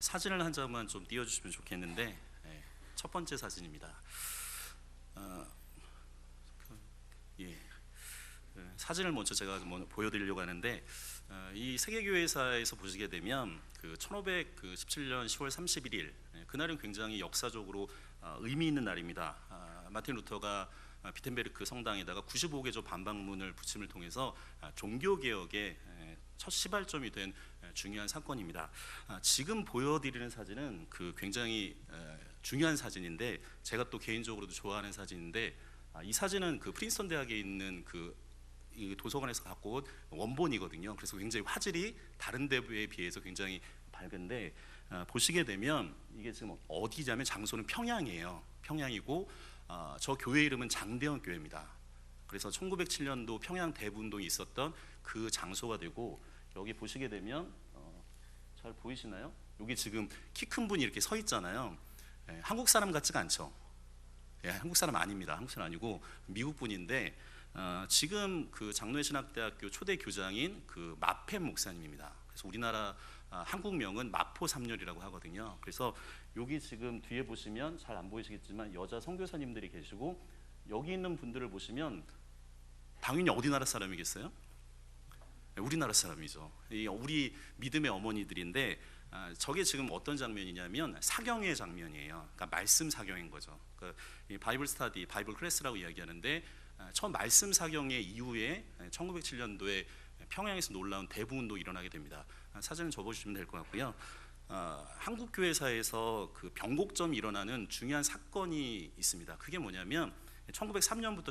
사진을 한 장만 좀 띄워주시면 좋겠는데 예, 첫 번째 사진입니다. 어, 그, 예, 그 사진을 먼저 제가 뭐 보여드리려고 하는데 어, 이 세계교회사에서 보시게 되면 그 1517년 10월 31일 예, 그날은 굉장히 역사적으로 어, 의미 있는 날입니다. 아, 마틴 루터가 아, 비텐베르크 성당에다가 95개조 반박문을 붙임을 통해서 아, 종교 개혁의 에, 첫 시발점이 된 에, 중요한 사건입니다. 아, 지금 보여드리는 사진은 그 굉장히 에, 중요한 사진인데 제가 또 개인적으로도 좋아하는 사진인데 아, 이 사진은 그 프린스턴 대학에 있는 그이 도서관에서 갖고 온 원본이거든요. 그래서 굉장히 화질이 다른 데에 비해서 굉장히 밝은데 아, 보시게 되면 이게 지금 어디냐면 장소는 평양이에요. 평양이고 아, 저 교회 이름은 장대원 교회입니다. 그래서 1907년도 평양 대분동이 있었던 그 장소가 되고 여기 보시게 되면 어, 잘 보이시나요? 여기 지금 키 큰 분이 이렇게 서 있잖아요. 예, 한국 사람 같지가 않죠. 예, 한국 사람 아닙니다. 한국 사람 아니고 미국 분인데 어, 지금 그 장로회 신학대학교 초대 교장인 그 마펜 목사님입니다. 그래서 우리나라 아, 한국명은 마포 삼렬이라고 하거든요. 그래서 여기 지금 뒤에 보시면 잘 안 보이시겠지만 여자 선교사님들이 계시고 여기 있는 분들을 보시면 당연히 어디 나라 사람이겠어요? 네, 우리나라 사람이죠. 이 우리 믿음의 어머니들인데 아, 저게 지금 어떤 장면이냐면 사경의 장면이에요. 그러니까 말씀 사경인 거죠. 그러니까 이 바이블 스타디, 바이블 클래스라고 이야기하는데 아, 처음 말씀 사경의 이후에 1907년도에 평양에서 놀라운 대부운동 일어나게 됩니다. 아, 사진을 접어주시면 될 것 같고요. 어, 한국 교회사에서 그 변곡점이 일어나는 중요한 사건이 있습니다. 그게 뭐냐면 1903년부터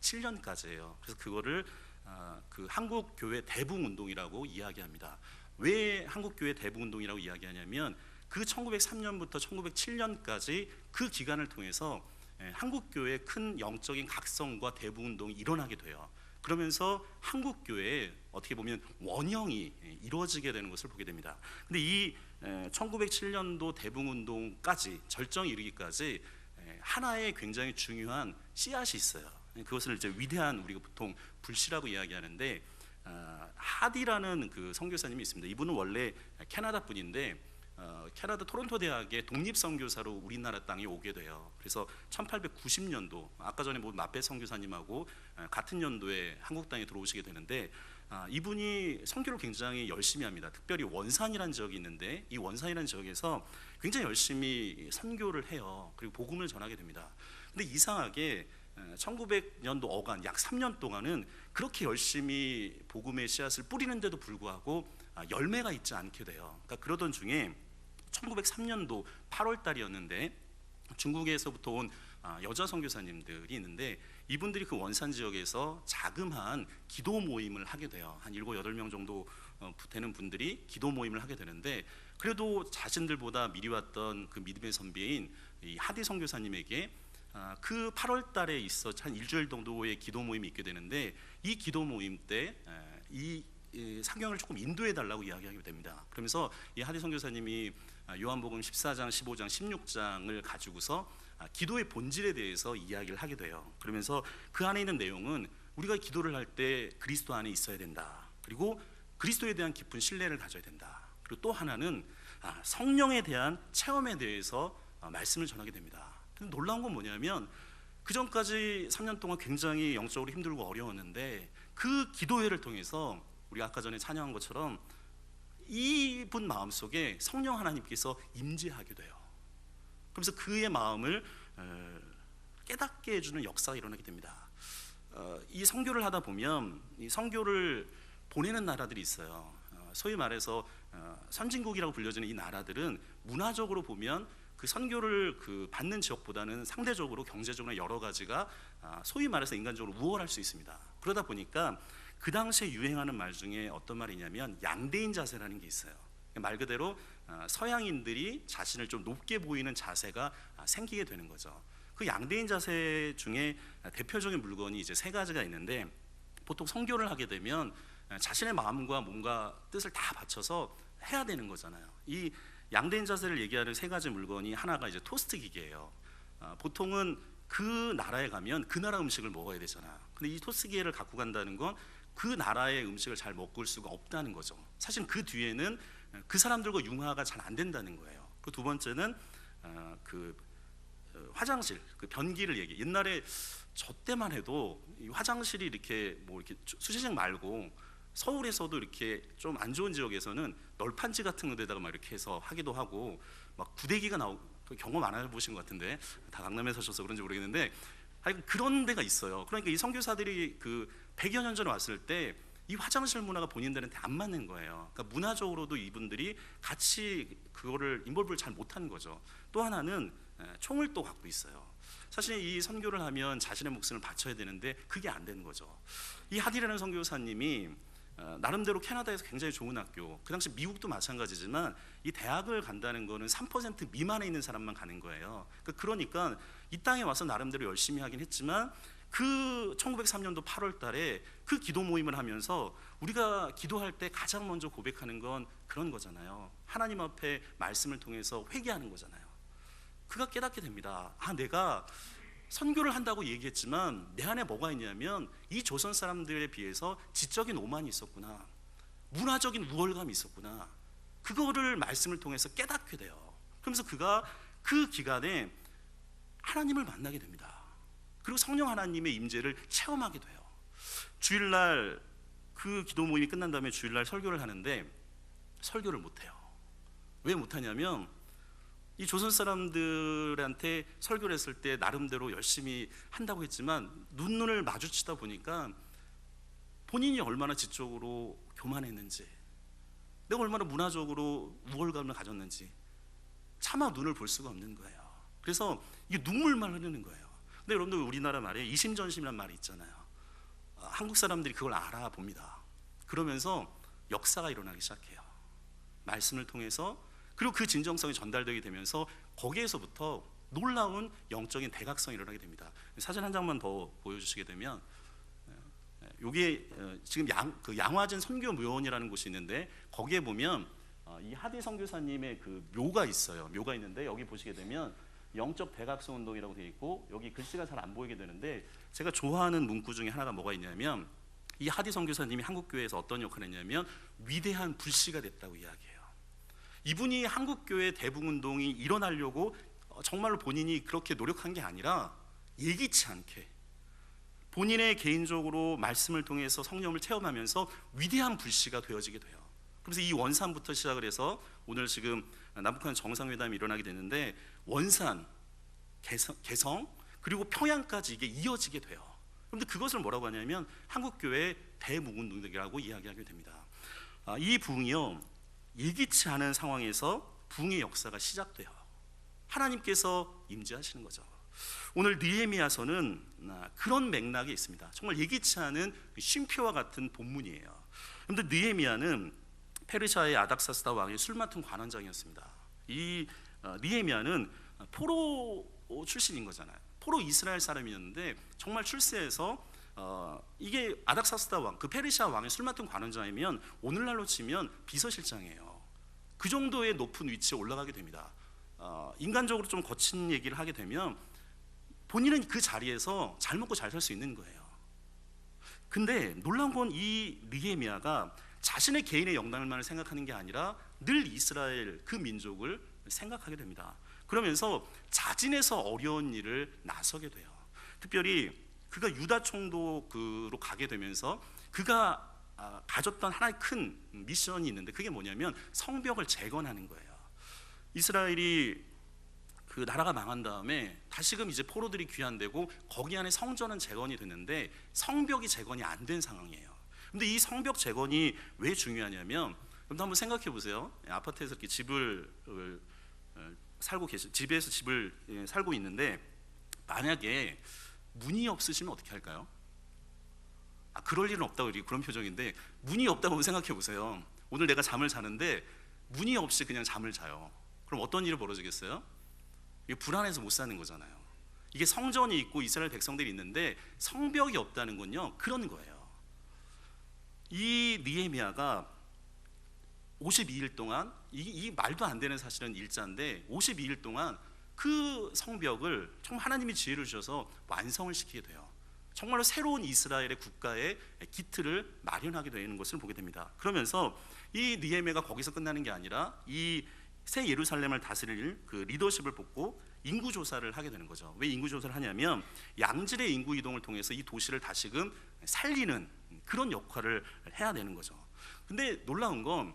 1907년까지예요. 그래서 그거를 어, 그 한국 교회 대붕 운동이라고 이야기합니다. 왜 한국 교회 대붕 운동이라고 이야기하냐면 그 1903년부터 1907년까지 그 기간을 통해서 예, 한국 교회의 큰 영적인 각성과 대붕 운동이 일어나게 돼요. 그러면서 한국 교회에 어떻게 보면 원형이 예, 이루어지게 되는 것을 보게 됩니다. 근데 이 1907년도 대붕 운동까지 절정 이르기까지 에, 하나의 굉장히 중요한 씨앗이 있어요. 그것을 이제 위대한 우리가 보통 불씨라고 이야기하는데 어, 하디라는 그 선교사님이 있습니다. 이분은 원래 캐나다 분인데 어, 캐나다 토론토 대학의 독립 선교사로 우리나라 땅에 오게 돼요. 그래서 1890년도 아까 전에 뭐 마페 선교사님하고 어, 같은 연도에 한국 땅에 들어오시게 되는데 아, 이분이 선교를 굉장히 열심히 합니다. 특별히 원산이라는 지역이 있는데 이 원산이라는 지역에서 굉장히 열심히 선교를 해요. 그리고 복음을 전하게 됩니다. 근데 이상하게 1900년도 어간 약 3년 동안은 그렇게 열심히 복음의 씨앗을 뿌리는데도 불구하고 아, 열매가 있지 않게 돼요. 그러니까 그러던 중에 1903년도 8월 달이었는데 중국에서부터 온 아, 여자 선교사님들이 있는데 이분들이 그 원산 지역에서 자그마한 기도 모임을 하게 돼요. 한 7, 8명 정도 어, 되는 분들이 기도 모임을 하게 되는데 그래도 자신들보다 미리 왔던 그 믿음의 선배인 이 하디 선교사님에게 아, 그 8월 달에 있어 한 일주일 정도의 기도 모임이 있게 되는데 이 기도 모임 때이 사경을 조금 인도해 달라고 이야기하게 됩니다. 그러면서 이 하디 선교사님이 아, 요한복음 14장, 15장, 16장을 가지고서 아, 기도의 본질에 대해서 이야기를 하게 돼요. 그러면서 그 안에 있는 내용은 우리가 기도를 할 때 그리스도 안에 있어야 된다. 그리고 그리스도에 대한 깊은 신뢰를 가져야 된다. 그리고 또 하나는 아, 성령에 대한 체험에 대해서 말씀을 전하게 됩니다. 근데 놀라운 건 뭐냐면 그 전까지 3년 동안 굉장히 영적으로 힘들고 어려웠는데 그 기도회를 통해서 우리가 아까 전에 찬양한 것처럼 이분 마음속에 성령 하나님께서 임재하게 돼요. 그러면서 그의 마음을 어, 깨닫게 해주는 역사가 일어나게 됩니다. 어, 이 선교를 하다 보면 이 선교를 보내는 나라들이 있어요. 어, 소위 말해서 선진국이라고 불려지는 이 나라들은 문화적으로 보면 그 선교를 그 받는 지역보다는 상대적으로 경제적으로 여러 가지가 아, 소위 말해서 인간적으로 우월할 수 있습니다. 그러다 보니까 그 당시에 유행하는 말 중에 어떤 말이냐면 양대인 자세라는 게 있어요. 말 그대로 어, 서양인들이 자신을 좀 높게 보이는 자세가 아, 생기게 되는 거죠. 그 양대인 자세 중에 대표적인 물건이 이제 세 가지가 있는데 보통 성교를 하게 되면 어, 자신의 마음과 몸과 뜻을 다 바쳐서 해야 되는 거잖아요. 이 양대인 자세를 얘기하는 세 가지 물건이 하나가 이제 토스트 기계예요. 어, 보통은 그 나라에 가면 그 나라 음식을 먹어야 되잖아. 근데 이 토스트 기계를 갖고 간다는 건 그 나라의 음식을 잘 먹을 수가 없다는 거죠. 사실 그 뒤에는 그 사람들과 융화가 잘 안 된다는 거예요. 그 두 번째는 어, 그 어, 화장실 그 변기를 얘기. 옛날에 저 때만 해도 이 화장실이 이렇게 뭐 이렇게 수시식 말고 서울에서도 이렇게 좀 안 좋은 지역에서는 널판지 같은 데다가 막 이렇게 해서 하기도 하고 막 구데기가 나오고 그 경험 안 해보신 것 같은데 다 강남에 사셔서 그런지 모르겠는데 하여간 그런 데가 있어요. 그러니까 이 선교사들이 그 100여 년 전에 왔을 때 이 화장실 문화가 본인들한테 안 맞는 거예요. 그러니까 문화적으로도 이분들이 같이 그거를 인볼브를 잘 못한 거죠. 또 하나는 에, 총을 또 갖고 있어요. 사실 이 선교를 하면 자신의 목숨을 바쳐야 되는데 그게 안 되는 거죠. 이 하디라는 선교사님이 어, 나름대로 캐나다에서 굉장히 좋은 학교, 그 당시 미국도 마찬가지지만 이 대학을 간다는 거는 3% 미만에 있는 사람만 가는 거예요. 그 그러니까 이 땅에 와서 나름대로 열심히 하긴 했지만 그 1903년도 8월 달에 그 기도 모임을 하면서 우리가 기도할 때 가장 먼저 고백하는 건 그런 거잖아요. 하나님 앞에 말씀을 통해서 회개하는 거잖아요. 그가 깨닫게 됩니다. 아, 내가 선교를 한다고 얘기했지만 내 안에 뭐가 있냐면 이 조선 사람들에 비해서 지적인 오만이 있었구나. 문화적인 우월감이 있었구나. 그거를 말씀을 통해서 깨닫게 돼요. 그러면서 그가 그 기간에 하나님을 만나게 됩니다. 그리고 성령 하나님의 임재를 체험하게 돼요. 주일날 그 기도 모임이 끝난 다음에 주일날 설교를 하는데 설교를 못 해요. 왜 못 하냐면 이 조선 사람들한테 설교를 했을 때 나름대로 열심히 한다고 했지만 눈눈을 마주치다 보니까 본인이 얼마나 지적으로 교만했는지 내가 얼마나 문화적으로 우월감을 가졌는지 차마 눈을 볼 수가 없는 거예요. 그래서 이게 눈물만 흐르는 거예요. 근데 여러분들 우리나라 말에 이심전심이란 말이 있잖아요. 아, 한국 사람들이 그걸 알아봅니다. 그러면서 역사가 일어나기 시작해요. 말씀을 통해서 그리고 그 진정성이 전달되게 되면서 거기에서부터 놀라운 영적인 대각성이 일어나게 됩니다. 사진 한 장만 더 보여주시게 되면 이게 지금 양, 그 양화진 선교 묘원이라는 곳이 있는데 거기에 보면 어, 이 하디 선교사님의 그 묘가 있어요. 묘가 있는데 여기 보시게 되면 영적 대각성 운동이라고 되어 있고 여기 글씨가 잘 안 보이게 되는데 제가 좋아하는 문구 중에 하나가 뭐가 있냐면 이 하디 선교사님이 한국 교회에서 어떤 역할을 했냐면 위대한 불씨가 됐다고 이야기해요. 이분이 한국 교회 대붕 운동이 일어나려고 어, 정말로 본인이 그렇게 노력한 게 아니라 예기치 않게 본인의 개인적으로 말씀을 통해서 성령을 체험하면서 위대한 불씨가 되어지게 돼요. 그래서 이 원산부터 시작을 해서 오늘 지금 남북한 정상회담이 일어나게 되는데 원산, 개성, 개성 그리고 평양까지 이게 이어지게 돼요. 그런데 그것을 뭐라고 하냐면 한국 교회 대무군동이라고 이야기하게 됩니다. 아, 이 부흥이요 예기치 않은 상황에서 부흥의 역사가 시작돼요. 하나님께서 임재하시는 거죠. 오늘 느헤미야서는 아, 그런 맥락이 있습니다. 정말 예기치 않은 쉼표와 같은 본문이에요. 그런데 느헤미야는 페르시아의 아닥사스다 왕의 술 맡은 관원장이었습니다. 이 어, 느헤미야는 포로 출신인 거잖아요. 포로 이스라엘 사람이었는데 정말 출세해서 어, 이게 아닥사스다 왕, 그 페르시아 왕의 술 맡은 관원장이면 오늘날로 치면 비서실장이에요. 그 정도의 높은 위치에 올라가게 됩니다. 어, 인간적으로 좀 거친 얘기를 하게 되면 본인은 그 자리에서 잘 먹고 잘 살 수 있는 거예요. 근데 놀라운 건이 느헤미야가 자신의 개인의 영광만을 생각하는 게 아니라 늘 이스라엘 그 민족을 생각하게 됩니다. 그러면서 자진해서 어려운 일을 나서게 돼요. 특별히 그가 유다 총독으로 가게 되면서 그가 아, 가졌던 하나의 큰 미션이 있는데 그게 뭐냐면 성벽을 재건하는 거예요. 이스라엘이 그 나라가 망한 다음에 다시금 이제 포로들이 귀환되고 거기 안에 성전은 재건이 됐는데 성벽이 재건이 안 된 상황이에요. 근데 이 성벽 재건이 왜 중요하냐면 여러분 한번 생각해 보세요. 아파트에서 이렇게 집을 어, 살고 계시 집에서 집을 예, 살고 있는데 만약에 문이 없으시면 어떻게 할까요? 아, 그럴 일은 없다고 그런 표정인데 문이 없다고 생각해 보세요. 오늘 내가 잠을 자는데 문이 없이 그냥 잠을 자요. 그럼 어떤 일이 벌어지겠어요? 이게 불안해서 못 사는 거잖아요. 이게 성전이 있고 이스라엘 백성들이 있는데 성벽이 없다는 건요 그런 거예요. 이 니에미아가 52일 동안 이, 이 말도 안 되는 사실은 일자인데 52일 동안 그 성벽을 정말 하나님이 지혜를 주셔서 완성을 시키게 돼요. 정말로 새로운 이스라엘의 국가의 기틀을 마련하게 되는 것을 보게 됩니다. 그러면서 이 니에메가 거기서 끝나는 게 아니라 이 새 예루살렘을 다스릴 그 리더십을 뽑고 인구 조사를 하게 되는 거죠. 왜 인구 조사를 하냐면 양질의 인구 이동을 통해서 이 도시를 다시금 살리는 그런 역할을 해야 되는 거죠. 근데 놀라운 건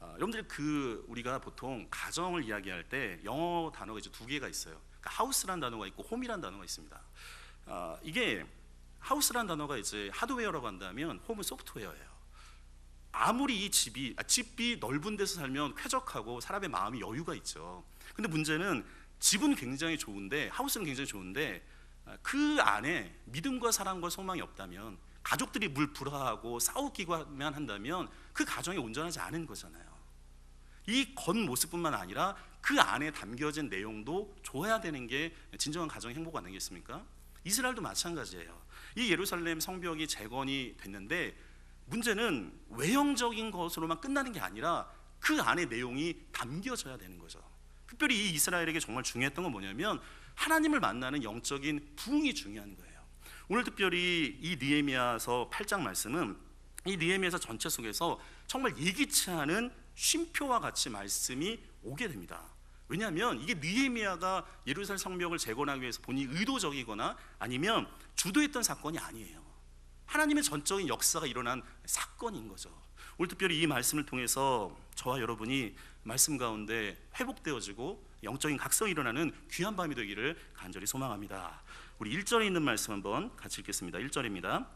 아, 여러분들 그 우리가 보통 가정을 이야기할 때 영어 단어가 이제 두 개가 있어요. 그러니까 하우스란 단어가 있고 홈이란 단어가 있습니다. 아, 이게 하우스란 단어가 이제 하드웨어라고 한다면 홈은 소프트웨어예요. 아무리 이 집이 아, 집이 넓은 데서 살면 쾌적하고 사람의 마음이 여유가 있죠. 근데 문제는 집은 굉장히 좋은데 하우스는 굉장히 좋은데 아, 그 안에 믿음과 사랑과 소망이 없다면 가족들이 물 불화하고 싸우기만 한다면 그 가정이 온전하지 않은 거잖아요. 이 겉모습뿐만 아니라 그 안에 담겨진 내용도 좋아야 되는 게 진정한 가정의 행복 아니겠습니까? 이스라엘도 마찬가지예요. 이 예루살렘 성벽이 재건이 됐는데 문제는 외형적인 것으로만 끝나는 게 아니라 그 안에 내용이 담겨져야 되는 거죠. 특별히 이 이스라엘에게 정말 중요했던 건 뭐냐면 하나님을 만나는 영적인 부흥이 중요한 거예요. 오늘 특별히 이 느헤미야서 8장 말씀은 이 느헤미야서 전체 속에서 정말 예기치 않은 쉼표와 같이 말씀이 오게 됩니다. 왜냐하면 이게 느헤미야가 예루살렘 성벽을 재건하기 위해서 본인이 의도적이거나 아니면 주도했던 사건이 아니에요. 하나님의 전적인 역사가 일어난 사건인 거죠. 오늘 특별히 이 말씀을 통해서 저와 여러분이 말씀 가운데 회복되어지고 영적인 각성이 일어나는 귀한 밤이 되기를 간절히 소망합니다. 우리 1절에 있는 말씀 한번 같이 읽겠습니다. 1절입니다.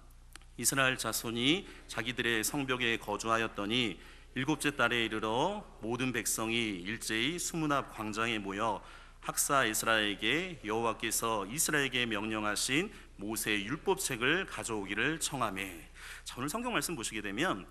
이스라엘 자손이 자기들의 성벽에 거주하였더니 일곱째 달에 이르러 모든 백성이 일제히 수문 앞 광장에 모여 학사 에스라에게 여호와께서 이스라엘에게 명령하신 모세의 율법책을 가져오기를 청하매. 자, 오늘 성경 말씀 보시게 되면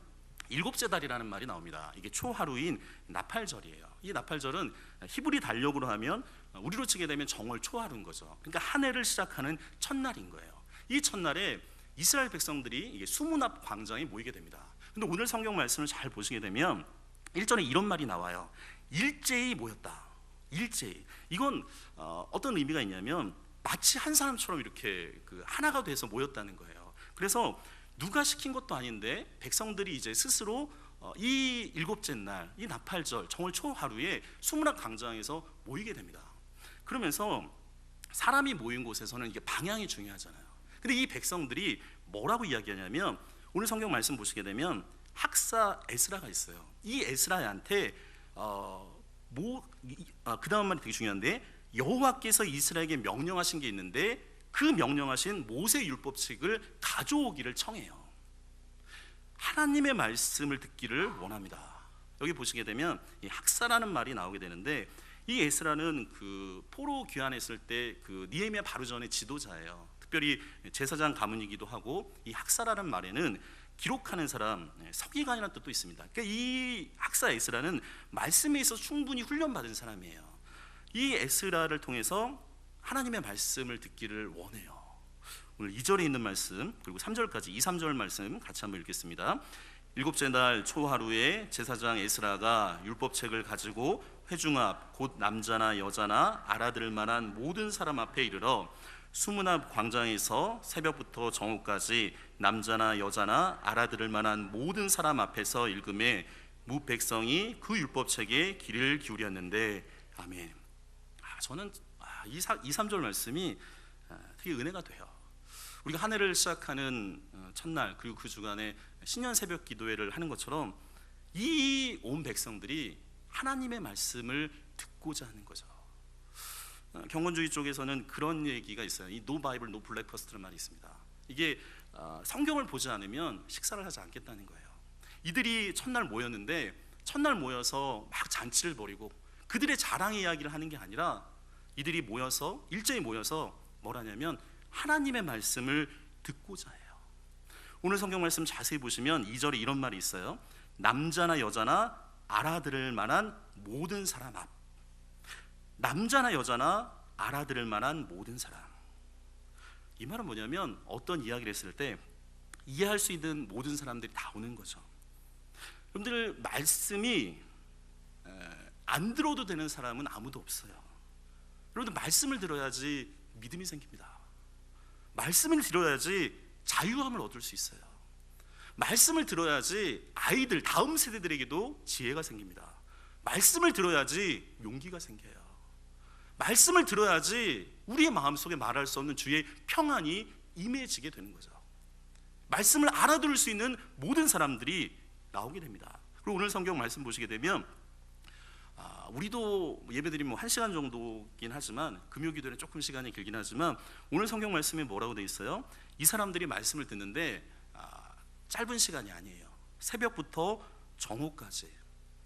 일곱째 달이라는 말이 나옵니다. 이게 초하루인 나팔절이에요. 이 나팔절은 히브리 달력으로 하면 우리로 치게 되면 정월 초하루인 거죠. 그러니까 한 해를 시작하는 첫날인 거예요. 이 첫날에 이스라엘 백성들이 이게 수문 앞 광장에 모이게 됩니다. 근데 오늘 성경 말씀을 잘 보시게 되면 1절에 이런 말이 나와요. 일제히 모였다. 일제히. 이건 어, 어떤 의미가 있냐면 마치 한 사람처럼 이렇게 그 하나가 돼서 모였다는 거예요. 그래서 누가 시킨 것도 아닌데 백성들이 이제 스스로 어, 이 일곱째 날, 이 나팔절, 정월 초하루에 수문학 광장에서 모이게 됩니다. 그러면서 사람이 모인 곳에서는 이게 방향이 중요하잖아요. 근데 이 백성들이 뭐라고 이야기하냐면 오늘 성경 말씀 보시게 되면 학사 에스라가 있어요. 이 에스라한테 어, 뭐, 아, 그 다음 말이 되게 중요한데 여호와께서 이스라엘에게 명령하신 게 있는데 그 명령하신 모세 율법책을 가져오기를 청해요. 하나님의 말씀을 듣기를 원합니다. 여기 보시게 되면 이 학사라는 말이 나오게 되는데 이 에스라는 그 포로 귀환했을 때 그 니에미야 바로 전에 지도자예요. 특별히 제사장 가문이기도 하고 이 학사라는 말에는 기록하는 사람, 네, 서기관이라는 뜻도 있습니다. 그러니까 이 학사 에스라는 말씀에 있어 충분히 훈련받은 사람이에요. 이 에스라를 통해서 하나님의 말씀을 듣기를 원해요. 오늘 2절에 있는 말씀 그리고 3절까지 2, 3절 말씀 같이 한번 읽겠습니다. 일곱째 날 초하루에 제사장 에스라가 율법책을 가지고 회중 앞 곧 남자나 여자나 알아들을 만한 모든 사람 앞에 이르러 수문 앞 광장에서 새벽부터 정오까지 남자나 여자나 알아들을 만한 모든 사람 앞에서 읽음에 무 백성이 그 율법책에 귀를 기울였는데 아멘. 아, 저는 아, 이 2, 3절 말씀이 아, 되게 은혜가 돼요. 우리가 한 해를 시작하는 어, 첫날 그리고 그 주간에 신년 새벽 기도회를 하는 것처럼 이 온 백성들이 하나님의 말씀을 듣고자 하는 거죠. 어, 경건주의 쪽에서는 그런 얘기가 있어요. 이노 바이블 노 블랙퍼스트라는 말이 있습니다. 이게 어, 성경을 보지 않으면 식사를 하지 않겠다는 거예요. 이들이 첫날 모였는데 첫날 모여서 막 잔치를 벌이고 그들의 자랑 이야기를 하는 게 아니라 이들이 모여서 일제히 모여서 뭐라냐면 하나님의 말씀을 듣고자 해요. 오늘 성경 말씀 자세히 보시면 2절에 이런 말이 있어요. 남자나 여자나 알아들을 만한 모든 사람 앞. 남자나 여자나 알아들을 만한 모든 사람. 이 말은 뭐냐면 어떤 이야기를 했을 때 이해할 수 있는 모든 사람들이 다 오는 거죠. 여러분들 말씀이 안 들어도 되는 사람은 아무도 없어요. 여러분들 말씀을 들어야지 믿음이 생깁니다. 말씀을 들어야지 자유함을 얻을 수 있어요. 말씀을 들어야지 아이들 다음 세대들에게도 지혜가 생깁니다. 말씀을 들어야지 용기가 생겨요. 말씀을 들어야지 우리의 마음속에 말할 수 없는 주의 평안이 임해지게 되는 거죠. 말씀을 알아들을 수 있는 모든 사람들이 나오게 됩니다. 그리고 오늘 성경 말씀 보시게 되면 아, 우리도 예배드리면 한 시간 정도긴 하지만 금요기도는 조금 시간이 길긴 하지만 오늘 성경 말씀에 뭐라고 돼 있어요? 이 사람들이 말씀을 듣는데 아, 짧은 시간이 아니에요. 새벽부터 정오까지.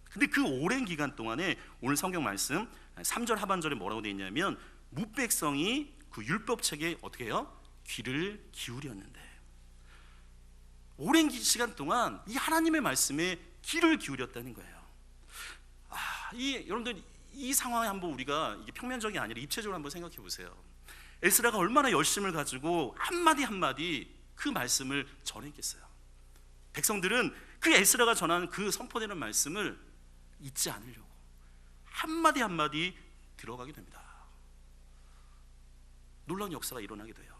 근데 그 오랜 기간 동안에 오늘 성경 말씀 3절 하반절에 뭐라고 돼 있냐면 무백성이 그 율법책에 어떻게 해요? 귀를 기울였는데 오랜 기- 시간 동안 이 하나님의 말씀에 귀를 기울였다는 거예요. 아, 이 여러분들 이 상황에 한번 우리가 이게 평면적이 아니라 입체적으로 한번 생각해 보세요. 에스라가 얼마나 열심을 가지고 한마디 한마디 그 말씀을 전했겠어요. 백성들은 그 에스라가 전하는 그 선포되는 말씀을 잊지 않으려고 한마디 한마디 들어가게 됩니다. 놀라운 역사가 일어나게 돼요.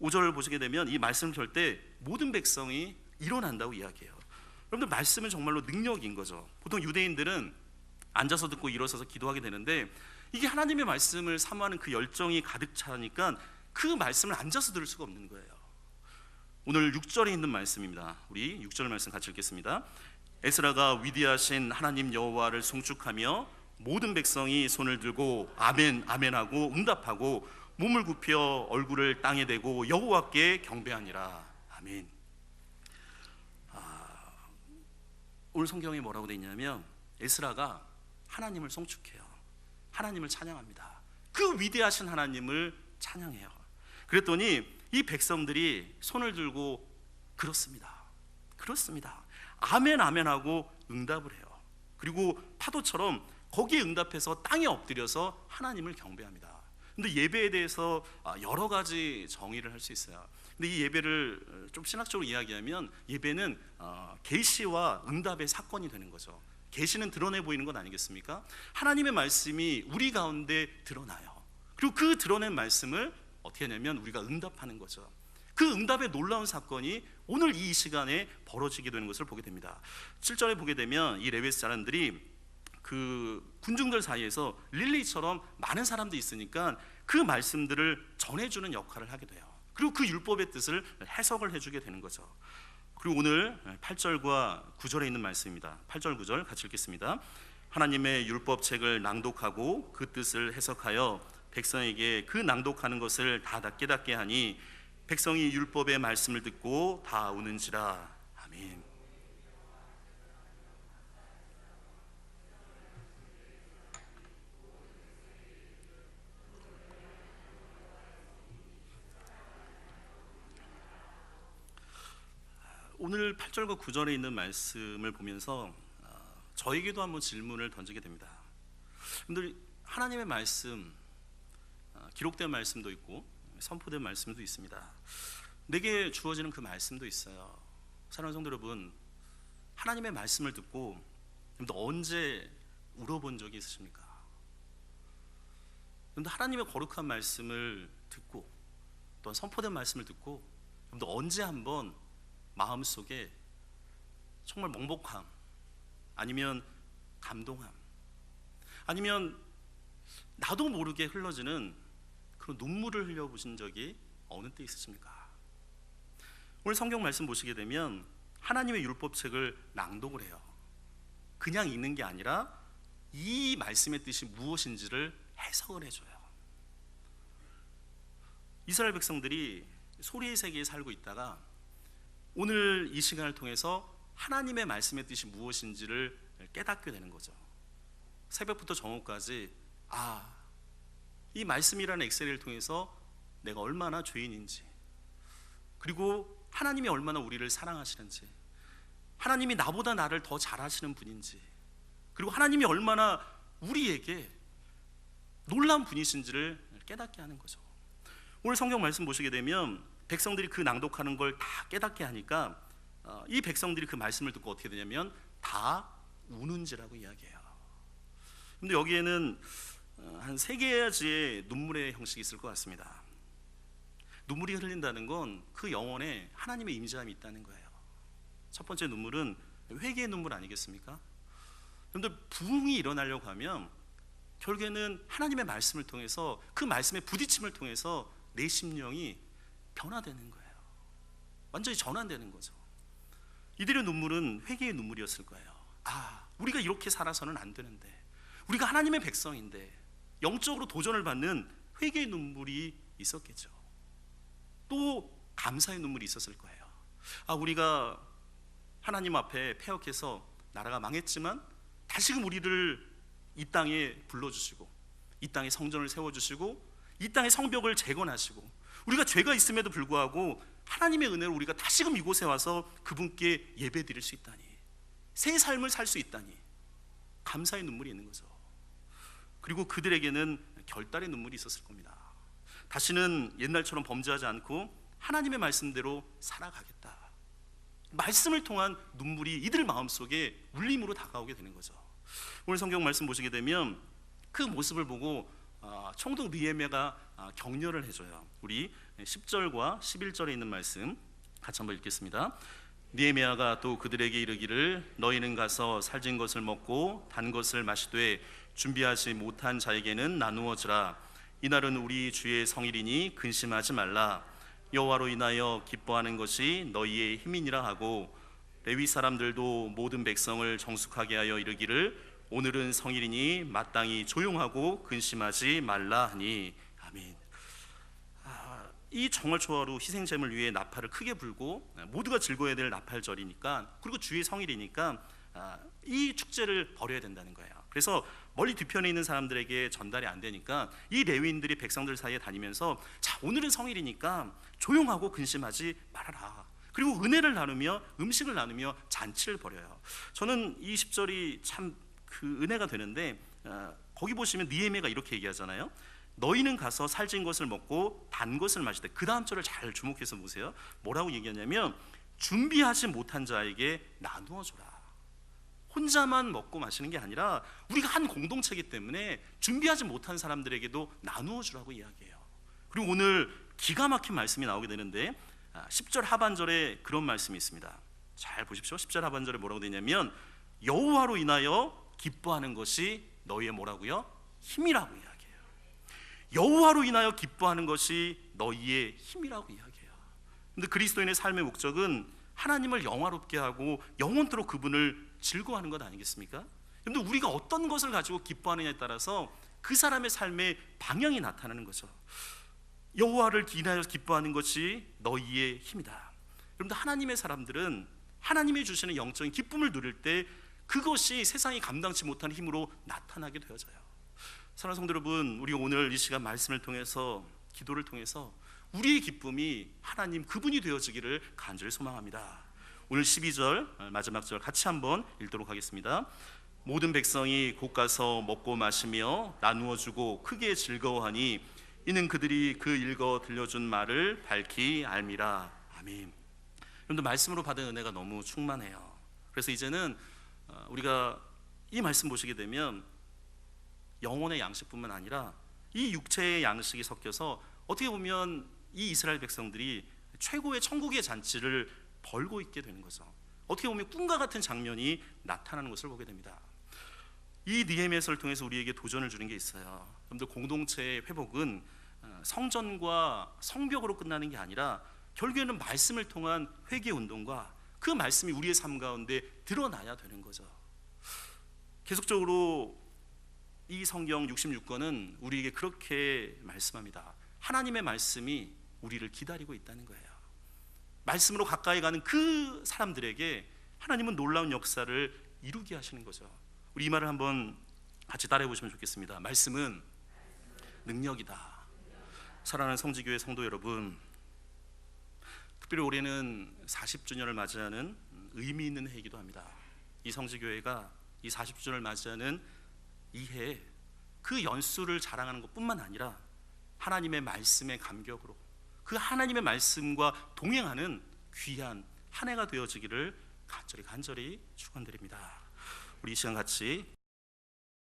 5절을 보시게 되면 이 말씀을 절 때 모든 백성이 일어난다고 이야기해요. 여러분들 말씀은 정말로 능력인 거죠. 보통 유대인들은 앉아서 듣고 일어서서 기도하게 되는데 이게 하나님의 말씀을 사모하는 그 열정이 가득 차니까 그 말씀을 앉아서 들을 수가 없는 거예요. 오늘 6절에 있는 말씀입니다. 우리 6절 말씀 같이 읽겠습니다. 에스라가 위대하신 하나님 여호와를 송축하며 모든 백성이 손을 들고 아멘 아멘하고 응답하고 몸을 굽혀 얼굴을 땅에 대고 여호와께 경배하니라. 아멘. 아, 오늘 성경에 뭐라고 돼 있냐면 에스라가 하나님을 송축해요. 하나님을 찬양합니다. 그 위대하신 하나님을 찬양해요. 그랬더니 이 백성들이 손을 들고 그렇습니다. 그렇습니다. 아멘 아멘 하고 응답을 해요. 그리고 파도처럼 거기에 응답해서 땅에 엎드려서 하나님을 경배합니다. 근데 예배에 대해서 아, 여러 가지 정의를 할 수 있어요. 근데 이 예배를 좀 신학적으로 이야기하면 예배는 어, 계시와 응답의 사건이 되는 거죠. 계시는 드러내 보이는 것 아니겠습니까? 하나님의 말씀이 우리 가운데 드러나요. 그리고 그 드러낸 말씀을 어떻게 하냐면 우리가 응답하는 거죠. 그 응답의 놀라운 사건이 오늘 이 시간에 벌어지게 되는 것을 보게 됩니다. 7절에 보게 되면 이 레베스 사람들이 그 군중들 사이에서 릴리처럼 많은 사람들이 있으니까 그 말씀들을 전해주는 역할을 하게 돼요. 그리고 그 율법의 뜻을 해석을 해주게 되는 거죠. 그리고 오늘 8절과 9절에 있는 말씀입니다. 8절 9절 같이 읽겠습니다. 하나님의 율법 책을 낭독하고 그 뜻을 해석하여 백성에게 그 낭독하는 것을 다 깨닫게 하니 백성이 율법의 말씀을 듣고 다 우는지라. 아멘. 오늘 8절과 9절에 있는 말씀을 보면서 어, 저에게도 한번 질문을 던지게 됩니다. 근데 하나님의 말씀 어, 기록된 말씀도 있고 선포된 말씀도 있습니다. 내게 주어지는 그 말씀도 있어요. 사랑하는 성도 여러분, 하나님의 말씀을 듣고 언제 울어본 적이 있으십니까? 여러분들 하나님의 거룩한 말씀을 듣고 또한 선포된 말씀을 듣고 언제 한번 마음 속에 정말 먹먹함 아니면 감동함 아니면 나도 모르게 흘러지는 그런 눈물을 흘려보신 적이 어느 때 있으십니까? 오늘 성경 말씀 보시게 되면 하나님의 율법책을 낭독을 해요. 그냥 읽는 게 아니라 이 말씀의 뜻이 무엇인지를 해석을 해줘요. 이스라엘 백성들이 소리의 세계에 살고 있다가 오늘 이 시간을 통해서 하나님의 말씀의 뜻이 무엇인지를 깨닫게 되는 거죠. 새벽부터 정오까지 아, 이 말씀이라는 엑셀을 통해서 내가 얼마나 죄인인지 그리고 하나님이 얼마나 우리를 사랑하시는지 하나님이 나보다 나를 더 잘하시는 분인지 그리고 하나님이 얼마나 우리에게 놀라운 분이신지를 깨닫게 하는 거죠. 오늘 성경 말씀 보시게 되면 백성들이 그 낭독하는 걸 다 깨닫게 하니까 어, 이 백성들이 그 말씀을 듣고 어떻게 되냐면 다 우는지라고 이야기해요. 근데 여기에는 어, 한세 가지의 눈물의 형식이 있을 것 같습니다. 눈물이 흘린다는 건 그 영혼에 하나님의 임재함이 있다는 거예요. 첫 번째 눈물은 회개의 눈물 아니겠습니까? 여러분들 부흥이 일어나려고 하면 결국에는 하나님의 말씀을 통해서 그 말씀의 부딪힘을 통해서 내 심령이 변화되는 거예요. 완전히 전환되는 거죠. 이들의 눈물은 회개의 눈물이었을 거예요. 아, 우리가 이렇게 살아서는 안 되는데, 우리가 하나님의 백성인데, 영적으로 도전을 받는 회개의 눈물이 있었겠죠. 또 감사의 눈물이 있었을 거예요. 아, 우리가 하나님 앞에 패역해서 나라가 망했지만 다시금 우리를 이 땅에 불러주시고 이 땅에 성전을 세워주시고 이 땅의 성벽을 재건하시고 우리가 죄가 있음에도 불구하고 하나님의 은혜로 우리가 다시금 이곳에 와서 그분께 예배 드릴 수 있다니 새 삶을 살 수 있다니 감사의 눈물이 있는 거죠. 그리고 그들에게는 결단의 눈물이 있었을 겁니다. 다시는 옛날처럼 범죄하지 않고 하나님의 말씀대로 살아가겠다. 말씀을 통한 눈물이 이들 마음속에 울림으로 다가오게 되는 거죠. 오늘 성경 말씀 보시게 되면 그 모습을 보고 아, 총독 니에메가 아, 격려를 해줘요. 우리 10절과 11절에 있는 말씀 같이 한번 읽겠습니다. 니에미아가 또 그들에게 이르기를 너희는 가서 살진 것을 먹고 단 것을 마시되 준비하지 못한 자에게는 나누어 주라 이날은 우리 주의 성일이니 근심하지 말라 여호와로 인하여 기뻐하는 것이 너희의 힘이니라 하고 레위 사람들도 모든 백성을 정숙하게 하여 이르기를 오늘은 성일이니 마땅히 조용하고 근심하지 말라 하니 아멘. 아, 이 정월 초하루 희생 제물 위에 나팔을 크게 불고 모두가 즐거워야 될 나팔절이니까 그리고 주의 성일이니까 아, 이 축제를 벌여야 된다는 거예요. 그래서 멀리 뒤편에 있는 사람들에게 전달이 안 되니까 이 레위인들이 백성들 사이에 다니면서 자 오늘은 성일이니까 조용하고 근심하지 말아라. 그리고 은혜를 나누며 음식을 나누며 잔치를 벌여요. 저는 이 10절이 참 그 은혜가 되는데 어, 거기 보시면 니에메가 이렇게 얘기하잖아요. 너희는 가서 살찐 것을 먹고 단 것을 때그 다음 절을 잘 주목해서 보세요. 뭐라고 얘기하냐면 준비하지 못한 자에게 나누어 줘라. 혼자만 먹고 마시는 게 아니라 우리가 한 공동체이기 때문에 준비하지 못한 사람들에게도 나누어 주라고 이야기해요. 그리고 오늘 기가 막힌 말씀이 나오게 되는데 10절 하반절에 그런 말씀이 있습니다. 잘 보십시오. 10절 하반절에 뭐라고 되냐면 여호와로 인하여 기뻐하는 것이 너희의 뭐라고요? 힘이라고 이야기해요. 여호와로 인하여 기뻐하는 것이 너희의 힘이라고 이야기해요. 근데 그리스도인의 삶의 목적은 하나님을 영화롭게 하고 영원토록 그분을 즐거워하는 것 아니겠습니까? 근데 우리가 어떤 것을 가지고 기뻐하느냐에 따라서 그 사람의 삶의 방향이 나타나는 거죠. 여호와를 인하여 기뻐하는 것이 너희의 힘이다. 여러분들 하나님의 사람들은 하나님이 주시는 영적인 기쁨을 누릴 때 그것이 세상이 감당치 못하는 힘으로 나타나게 되어져요. 사랑하는 성도 여러분, 우리 오늘 이 시간 말씀을 통해서 기도를 통해서 우리의 기쁨이 하나님 그분이 되어지기를 간절히 소망합니다. 오늘 12절 마지막 절 같이 한번 읽도록 하겠습니다. 모든 백성이 곧 가서 먹고 마시며 나누어 주고 크게 즐거워하니 이는 그들이 그 읽어 들려준 말을 밝히 알미라. 아멘. 여러분들 말씀으로 받은 은혜가 너무 충만해요. 그래서 이제는 어, 우리가 이 말씀 보시게 되면 영혼의 양식뿐만 아니라 이 육체의 양식이 섞여서 어떻게 보면 이 이스라엘 백성들이 최고의 천국의 잔치를 벌고 있게 되는 거죠. 어떻게 보면 꿈과 같은 장면이 나타나는 것을 보게 됩니다. 이 니에미아서를 통해서 우리에게 도전을 주는 게 있어요. 여러분들 공동체의 회복은 어, 성전과 성벽으로 끝나는 게 아니라 결국에는 말씀을 통한 회개 운동과 그 말씀이 우리의 삶 가운데 드러나야 되는 거죠. 계속적으로 이 성경 66권은 우리에게 그렇게 말씀합니다. 하나님의 말씀이 우리를 기다리고 있다는 거예요. 말씀으로 가까이 가는 그 사람들에게 하나님은 놀라운 역사를 이루게 하시는 거죠. 우리 이 말을 한번 같이 따라해 보시면 좋겠습니다. 말씀은 능력이다. 사랑하는 성지교회 성도 여러분, 특별히 올해는 40주년을 맞이하는 의미 있는 해이기도 합니다. 이 성지교회가 이 40주년을 맞이하는 이 해에 그 연수를 자랑하는 것뿐만 아니라 하나님의 말씀의 감격으로 그 하나님의 말씀과 동행하는 귀한 한 해가 되어지기를 간절히 간절히 축원드립니다. 우리 이 시간 같이